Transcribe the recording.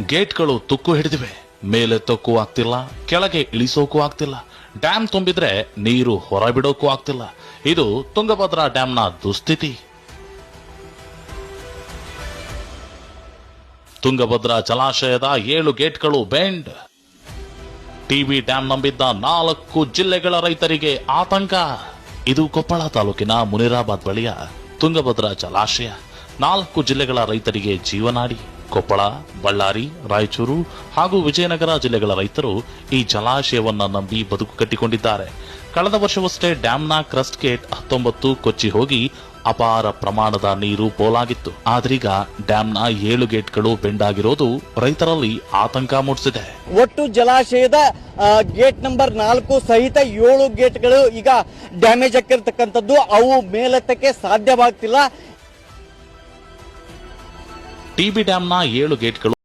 ಗೇಟ್ಗಳು ತುಕ್ಕು ಹಿಡಿದಿವೆ. ಮೇಲೆ ತೊಕ್ಕು ಆಗ್ತಿಲ್ಲ, ಕೆಳಗೆ ಇಳಿಸೋಕು ಆಗ್ತಿಲ್ಲ. ಡ್ಯಾಮ್ ತುಂಬಿದ್ರೆ ನೀರು ಹೊರಬಿಡೋಕು ಆಗ್ತಿಲ್ಲ. ಇದು ತುಂಗಭದ್ರಾ ಡ್ಯಾಮ್ನ ದುಸ್ಥಿತಿ. ತುಂಗಭದ್ರಾ ಜಲಾಶಯದ ಏಳು ಗೇಟ್ಗಳು ಬೆಂಡ್. ಟಿವಿ ಡ್ಯಾಂ ನಂಬಿದ್ದ ನಾಲ್ಕು ಜಿಲ್ಲೆಗಳ ರೈತರಿಗೆ ಆತಂಕ. ಇದು ಕೊಪ್ಪಳ ತಾಲೂಕಿನ ಮುನಿರಾಬಾದ್ ಬಳಿಯ ತುಂಗಭದ್ರಾ ಜಲಾಶಯ. ನಾಲ್ಕು ಜಿಲ್ಲೆಗಳ ರೈತರಿಗೆ ಜೀವನಾಡಿ. ಕೊಪ್ಪಳ, ಬಳ್ಳಾರಿ, ರಾಯಚೂರು ಹಾಗೂ ವಿಜಯನಗರ ಜಿಲ್ಲೆಗಳ ರೈತರು ಈ ಜಲಾಶಯವನ್ನು ನಂಬಿ ಬದುಕು ಕಟ್ಟಿಕೊಂಡಿದ್ದಾರೆ. ಕಳೆದ ವರ್ಷವಷ್ಟೇ ಡ್ಯಾಂನ ಕ್ರಸ್ಟ್ ಗೇಟ್ ಹತ್ತೊಂಬತ್ತು ಕೊಚ್ಚಿ ಹೋಗಿ ಅಪಾರ ಪ್ರಮಾಣದ ನೀರು ಪೋಲಾಗಿತ್ತು. ಆದ್ರೀಗ ಡ್ಯಾಂನ ಏಳು ಗೇಟ್ಗಳು ಬೆಂಡಾಗಿರೋದು ರೈತರಲ್ಲಿ ಆತಂಕ ಮೂಡಿಸಿದೆ. ಒಟ್ಟು ಜಲಾಶಯದ ಗೇಟ್ ನಂಬರ್ ನಾಲ್ಕು ಸಹಿತ ಏಳು ಗೇಟ್ಗಳು ಈಗ ಡ್ಯಾಮೇಜ್ ಆಗಿರ್ತಕ್ಕಂಥದ್ದು. ಅವು ಮೇಲೆತ್ತಕ್ಕೆ ಸಾಧ್ಯವಾಗ್ತಿಲ್ಲ. ಟಿಬಿ ಡ್ಯಾಂನ ಏಳು ಗೇಟ್ಗಳು